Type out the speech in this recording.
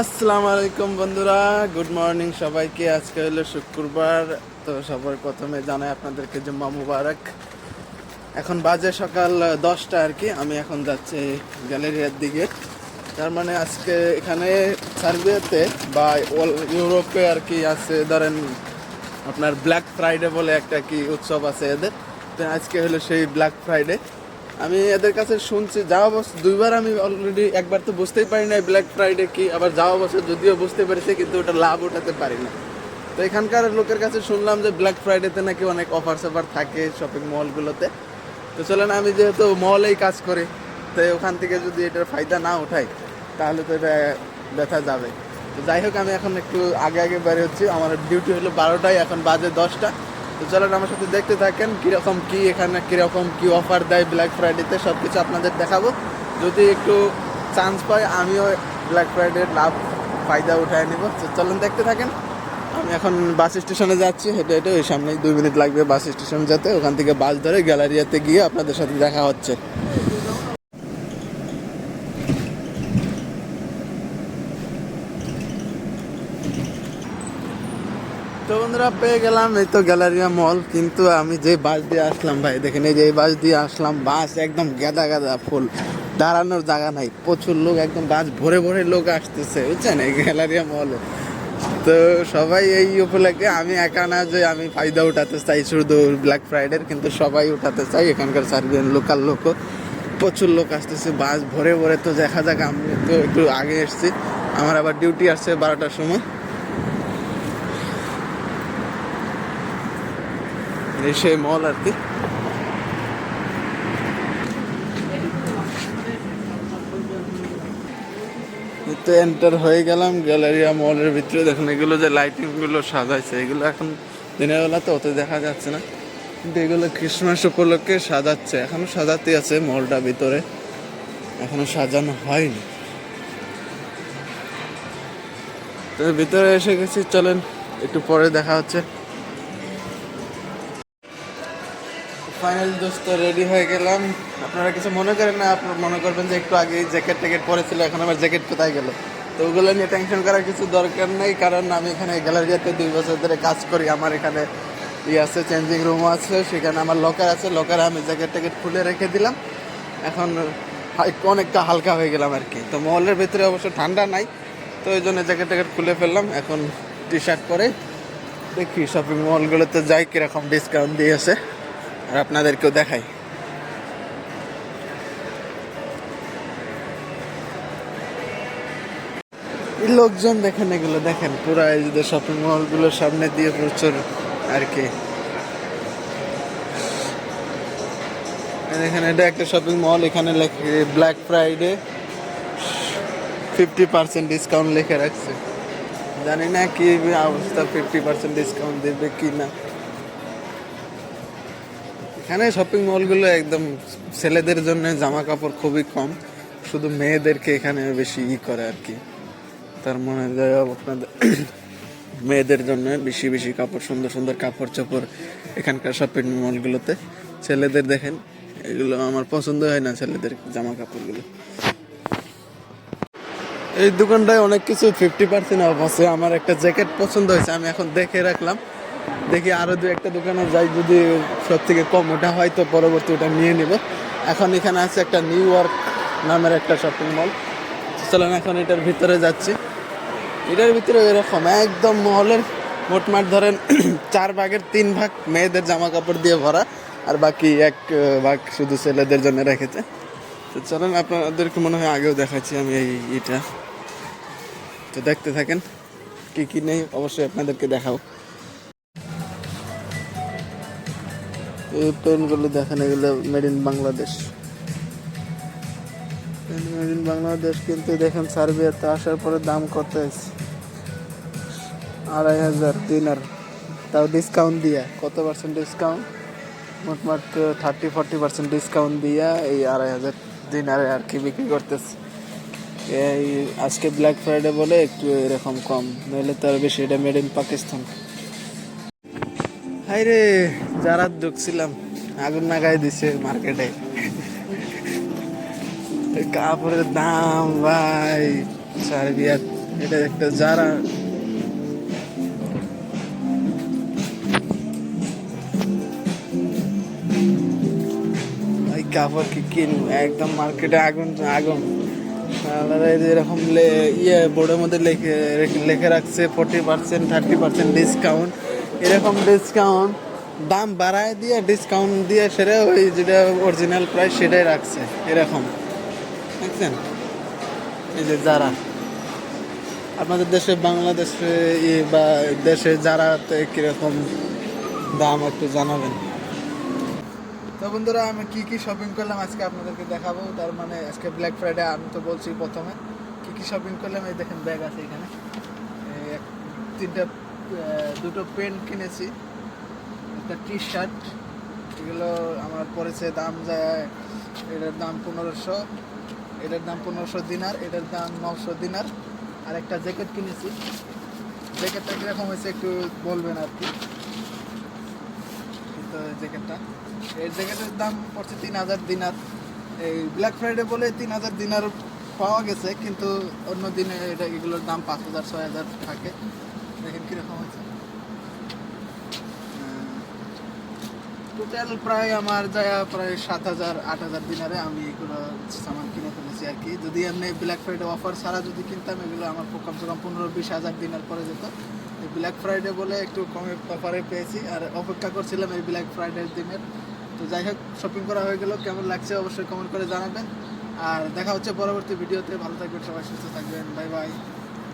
আসসালামু আলাইকুম বন্ধুরা, গুড মর্নিং সবাইকে। আজকে হলো শুক্রবার, তো সবার প্রথমে জানাই আপনাদেরকে জুম্মা মুবারক। এখন বাজে সকাল দশটা আর কি, আমি এখন যাচ্ছি গ্যালেরিয়ার দিকে। তার মানে আজকে এখানে সার্বিয়াতে বা ইউরোপে আর কি আছে, ধরেন আপনার ব্ল্যাক ফ্রাইডে বলে একটা কি উৎসব আছে এদের। তো আজকে হলো সেই ব্ল্যাক ফ্রাইডে। আমি এদের কাছে শুনছি, যাওয়া বছর দুইবার আমি অলরেডি একবার তো বুঝতেই পারি না ব্ল্যাক ফ্রাইডে কি, আবার যাওয়া বছর যদিও বুঝতে পেরেছি, কিন্তু ওটা লাভ ওঠাতে পারি না। তো এখানকার লোকের কাছে শুনলাম যে ব্ল্যাক ফ্রাইডেতে নাকি অনেক অফার সফার থাকে শপিং মলগুলোতে তো চলেন, আমি যেহেতু মলেই কাজ করি, তো ওখান থেকে যদি এটার ফায়দা না উঠাই, তাহলে তো এটা ব্যথা যাবে তো যাই হোক, আমি এখন একটু আগে আগে বেরিয়ে হচ্ছি, আমার ডিউটি হলো বারোটায়, এখন বাজে দশটা। তো চলেন আমার সাথে দেখতে থাকেন কীরকম কি এখানে, কীরকম কি অফার দেয় ব্ল্যাক ফ্রাইডেতে সব কিছু আপনাদের দেখাবো। যদি একটু চান্স পাই, আমিও ব্ল্যাক ফ্রাইডের লাভ, ফায়দা উঠায় নেব। তো চলেন দেখতে থাকেন। আমি এখন বাস স্টেশনে যাচ্ছি, হেঁটে হেঁটে ওই সামনেই দুই মিনিট লাগবে বাস স্টেশন যেতে। ওখান থেকে বাস ধরে গ্যালারিয়াতে গিয়ে আপনাদের সাথে দেখা হচ্ছে। তো বন্ধুরা, পেয়ে গেলাম এই তো গ্যালারিয়া মল, কিন্তু আমি যে বাস দিয়ে আসলাম ভাই, দেখেন এই যে এই বাস দিয়ে আসলাম, বাস একদম গাদা গাদা ফুল, দাঁড়ানোর জায়গা নাই, প্রচুর লোক, একদম বাস ভরে ভরে লোক আসতেছে, বুঝছেন, এই গ্যালারিয়া মলে। তো সবাই এই উপলক্ষে, আমি একা না যে আমি ফায়দা উঠাতে চাই, শুধু ব্ল্যাক ফ্রাইডের কিন্তু সবাই উঠাতে চাই, এখানকার সার্বিয়ান লোকাল লোকও, প্রচুর লোক আসতেছে, বাস ভরে ভরে তো দেখা যাক, আমি তো একটু আগে এসেছি, আমার আবার ডিউটি আসছে বারোটার সময়। সেই মল আর কি। তো এন্টার হয়ে গেলাম, গ্যালারিয়া মলের ভিতরে। দেখুন, এগুলো যে লাইটিংগুলো সাজাইছে, এগুলো এখন দিনের বেলা তো অত দেখা যাচ্ছে না। কিন্তু এগুলো ক্রিসমাস উপলক্ষে সাজাচ্ছে, এখনও সাজাতে আছে মলটা ভিতরে। এখনও সাজানো হয়নি। তো ভিতরে এসে গেছি, চলেন, একটু পরে দেখা হচ্ছে। ফাইনাল দোস্ত রেডি হয়ে গেলাম। আপনারা কিছু মনে করেন না? আপনারা মনে করবেন যে একটু আগে জ্যাকেট ট্যাকেট পরেছিল, এখন আমার জ্যাকেট কোথায় গেল? তো ওগুলো নিয়ে টেনশন করার কিছু দরকার নেই, কারণ আমি এখানে গ্যালারিয়াতে দুই বছর ধরে কাজ করি। আমার এখানে ইয়ে আছে চেঞ্জিং রুমও আছে, সেখানে আমার লকার আছে। লকারে আমি জ্যাকেট ট্যাকেট খুলে রেখে দিলাম। এখন অনেকটা হালকা হয়ে গেলাম আর কি। তো মলের ভিতরে অবশ্য ঠান্ডা নাই, তো ওই জন্য জ্যাকেট ট্যাকেট খুলে ফেললাম। এখন টি শার্ট পরে দেখি শপিং মলগুলোতে যাই, কীরকম ডিসকাউন্ট দিয়েছে আর আপনাদেরকেও দেখাই। লোকজন দেখেন এগুলো, দেখেন পুরো এই যে শপিং মলগুলোর সামনে দিয়ে প্রচুর আর কি। এখানে এটা একটা শপিং মল এখানে black Friday fifty percent discount লিখে রাখছে। জানি না কি অবস্থা ফিফটি পার্সেন্ট ডিসকাউন্ট দেবে কি না এখানে শপিং মলগুলো একদম ছেলেদের জন্য জামা কাপড় খুবই কম। শুধু মেয়েদেরকে এখানে বেশি ই করে আর কি। তার মনে হয় আপনাদের মেয়েদের জন্য বেশি বেশি কাপড়, সুন্দর সুন্দর কাপড় চোপড় এখানকার শপিং মলগুলোতে ছেলেদের দেখেন, এগুলো আমার পছন্দ হয় না ছেলেদের জামা কাপড়গুলো এই দোকানটায় অনেক কিছু ফিফটি পার্সেন্ট অফ আছে। আমার একটা জ্যাকেট পছন্দ হয়েছে, আমি এখন দেখে রাখলাম। দেখি আরও দু একটা দোকানে যাই, যদি সব থেকে কম ওটা হয় তো পরবর্তী ওটা নিয়ে নিব। এখন এখানে আছে একটা নিউ ইয়র্ক নামের একটা শপিং মল চলেন এখন এটার ভিতরে যাচ্ছি। এটার ভিতরে এরকম একদম মহলের মোটমাট ধরেন চার ভাগের তিন ভাগ মেয়েদের জামা কাপড় দিয়ে ভরা, আর বাকি এক ভাগ শুধু ছেলেদের জন্য রেখেছে। তো চলেন, আপনাদেরকে মনে হয় আগেও দেখাচ্ছি আমি এই এটা তো দেখতে থাকেন, কী কী নেই, অবশ্যই আপনাদেরকে দেখাও এই পেনগুলো দেখেন এগুলো made in Bangladesh. Made in Bangladesh কিন্তু দেখেন সার্বিয়াতে আসার পরে দাম কত আছে? আড়াই হাজার দিনার। তাও ডিসকাউন্ট দিয়া। কত পার্সেন্ট ডিসকাউন্ট মোটমাট থার্টি ফর্টি পার্সেন্ট ডিসকাউন্ট দিয়া এই আড়াই হাজার দিনারে আর কি বিক্রি করতেছে। এই আজকে ব্ল্যাক ফ্রাইডে বলে একটু এরকম কম। নইলে তো আর বেশি। এটা মেড ইন পাকিস্তান। হাই রে যারা ঢুকছিলাম আগুন লাগাই দিছে মার্কেটে। কাপড়ের দাম, ভাই সার্বিয়া এটা একটা যারা। কাপড় কি কিনবো? একদম মার্কেটে আগুন আগুন। এরকম ইয়ে বোর্ডের মধ্যে লিখে লিখে রাখছে forty percent thirty percent discount এরকম ডিসকাউন্ট দাম বাড়ায় দিয়ে ডিসকাউন্ট দিয়ে সেটা ওই যেটা অরিজিনাল প্রাইস সেটাই রাখছে, এরকম। দেখছেন? এই যে যারা, আপনাদের দেশে বাংলাদেশে বা দেশে যারা কীরকম দাম একটু জানাবেন। তো বন্ধুরা, আমি কি কি শপিং করলাম আজকে আপনাদেরকে দেখাবো। তার মানে আজকে ব্ল্যাক ফ্রাইডে আমি তো বলছি প্রথমে। কি কি শপিং করলাম? এই দেখেন ব্যাগ আছে এখানে। তিনটা দুটো পেন কিনেছি। একটা টি শার্ট এগুলো আমার পড়েছে দাম যায়, এটার দাম পনেরোশো, এটার দাম পনেরোশো দিনার, এটার দাম নশো দিনার, আর একটা জ্যাকেট কিনেছি। জ্যাকেটটা কীরকম হয়েছে একটু বলবেন আর কি? তো জ্যাকেটটা। এই জ্যাকেটের দাম পড়ছে তিন হাজার দিনার। এই ব্ল্যাক ফ্রাইডে বলে তিন হাজার দিনার পাওয়া গেছে, কিন্তু অন্য দিনে এটা এগুলোর দাম পাঁচ হাজার, ছয় হাজার থাকে। দেখেন কীরকম হয়েছে। টোটাল প্রায় আমার যায় প্রায় সাত হাজার, আট হাজার দিনারে আমি এগুলো সামান কিনে ফেলেছি আর কি। যদি এমনি ব্ল্যাক ফ্রাইডে অফার ছাড়া যদি কিনতাম, এগুলো আমার কমসে কম পনেরো বিশ হাজার দিনার পরে যেত। এই ব্ল্যাক ফ্রাইডে বলে একটু কমে অফারে পেয়েছি আর অপেক্ষা করছিলাম এই ব্ল্যাক ফ্রাইডের দিনের। তো যাই হোক শপিং করা হয়ে গেল। কেমন লাগছে অবশ্যই কমেন্ট করে জানাবেন। আর দেখা হচ্ছে পরবর্তী ভিডিওতে। ভালো থাকবেন সবাই, সুস্থ থাকবেন। Bye bye